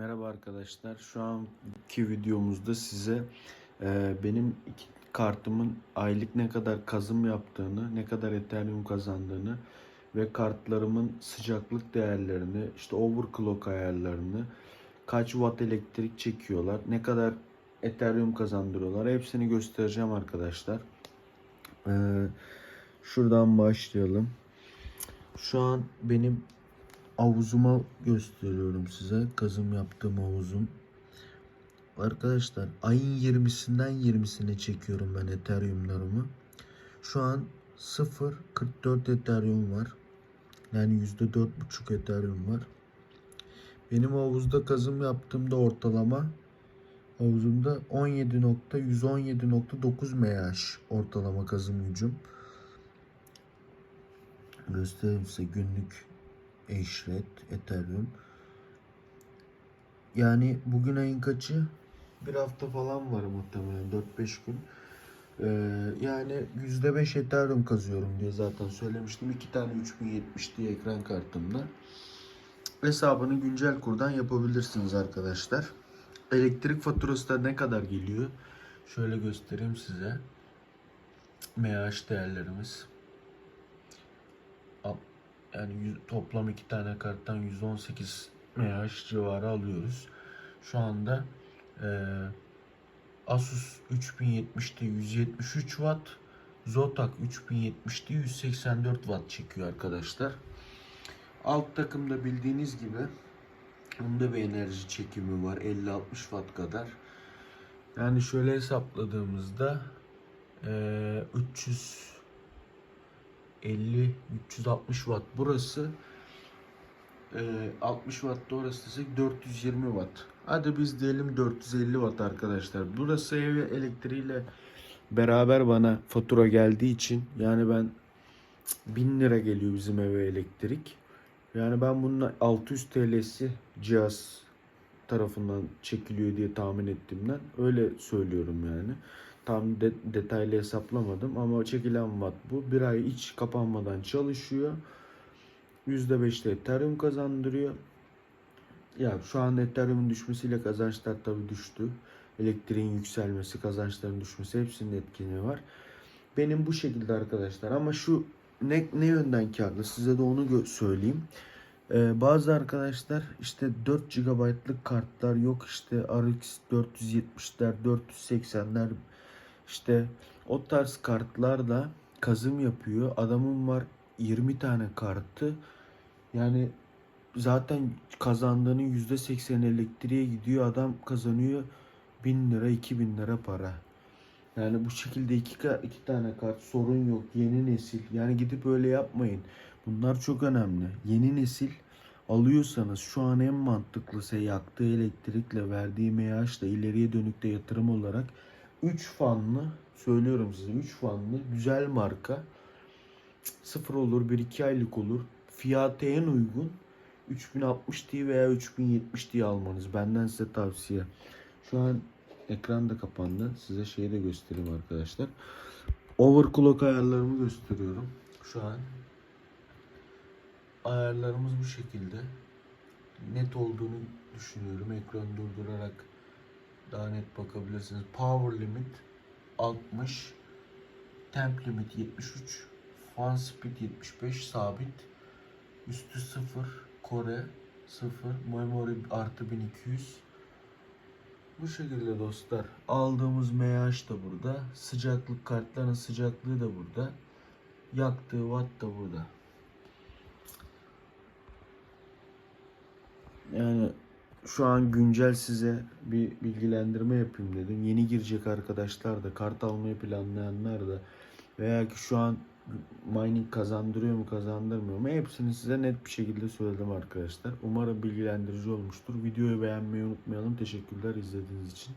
Merhaba arkadaşlar. Şu anki videomuzda size e, benim iki kartımın aylık ne kadar kazım yaptığını, ne kadar Ethereum kazandığını ve kartlarımın sıcaklık değerlerini, işte overclock ayarlarını, kaç watt elektrik çekiyorlar, ne kadar Ethereum kazandırıyorlar hepsini göstereceğim arkadaşlar. E, şuradan başlayalım. Şu an benim havuzuma gösteriyorum size. Kazım yaptığım havuzum. Arkadaşlar ayın 20'sinden 20'sine çekiyorum ben Ethereum'larımı. Şu an 0.44 Ethereum var. Yani %4.5 Ethereum var. Benim havuzda kazım yaptığımda ortalama havuzumda 17.117.9 MH ortalama kazım gücüm. Göstereyim size günlük eşret, Ethereum. Yani bugün ayın kaçı? Bir hafta falan var muhtemelen 4-5 gün. Ee, yani %5 Ethereum kazıyorum diye zaten söylemiştim. İki tane 3070 diye ekran kartımda. Hesabını güncel kurdan yapabilirsiniz arkadaşlar. Elektrik faturası da ne kadar geliyor? Şöyle göstereyim size. MH değerlerimiz. Yani toplam iki tane karttan 118 MH civarı alıyoruz. Şu anda eee, Asus 3070'te 173 Watt, Zotac 3070'te 184 Watt çekiyor arkadaşlar. Alt takımda bildiğiniz gibi bunda bir enerji çekimi var 50-60 Watt kadar. Yani şöyle hesapladığımızda eee 300 50 360 watt burası e, 60 watt da orası desek 420 watt. Hadi biz diyelim 450 watt arkadaşlar. Burası ev elektriğiyle beraber bana fatura geldiği için yani ben 1000 lira geliyor bizim eve elektrik. Yani ben bunun 600 TL'si cihaz tarafından çekiliyor diye tahmin ettiğimden öyle söylüyorum yani. Tam de- detaylı hesaplamadım ama çekilen watt bu. Bir ay hiç kapanmadan çalışıyor. %5'te Ethereum kazandırıyor. Ya şu an Ethereum'un düşmesiyle kazançlar tabii düştü. Elektriğin yükselmesi, kazançların düşmesi hepsinin etkinliği var. Benim bu şekilde arkadaşlar ama şu ne, ne yönden karlı size de onu söyleyeyim. Ee, bazı arkadaşlar işte 4 GB'lık kartlar yok işte RX 470'ler 480'ler işte o tarz kartlarla kazım yapıyor. Adamın var 20 tane kartı. Yani zaten kazandığının %80 elektriğe gidiyor. Adam kazanıyor 1000 lira 2000 lira para. Yani bu şekilde iki, iki tane kart sorun yok. Yeni nesil. Yani gidip öyle yapmayın. Bunlar çok önemli. Yeni nesil alıyorsanız şu an en mantıklısı yaktığı elektrikle verdiği MH ileriye dönükte yatırım olarak 3 fanlı söylüyorum size 3 fanlı güzel marka. Sıfır olur 1-2 aylık olur. Fiyatı en uygun 3060 Ti veya 3070 Ti almanız. Benden size tavsiye. Şu an ekran da kapandı. Size şeyi de göstereyim arkadaşlar. Overclock ayarlarımı gösteriyorum. Şu an ayarlarımız bu şekilde. Net olduğunu düşünüyorum. Ekran durdurarak daha net bakabilirsiniz. Power limit 60, temp limit 73, fan speed 75 sabit, üstü 0, Kore 0, memory artı 1200. Bu şekilde dostlar. Aldığımız MH da burada. Sıcaklık kartların sıcaklığı da burada. Yaktığı watt da burada. Yani şu an güncel size bir bilgilendirme yapayım dedim. Yeni girecek arkadaşlar da, kart almayı planlayanlar da veya ki şu an mining kazandırıyor mu kazandırmıyor mu hepsini size net bir şekilde söyledim arkadaşlar. Umarım bilgilendirici olmuştur. Videoyu beğenmeyi unutmayalım. Teşekkürler izlediğiniz için.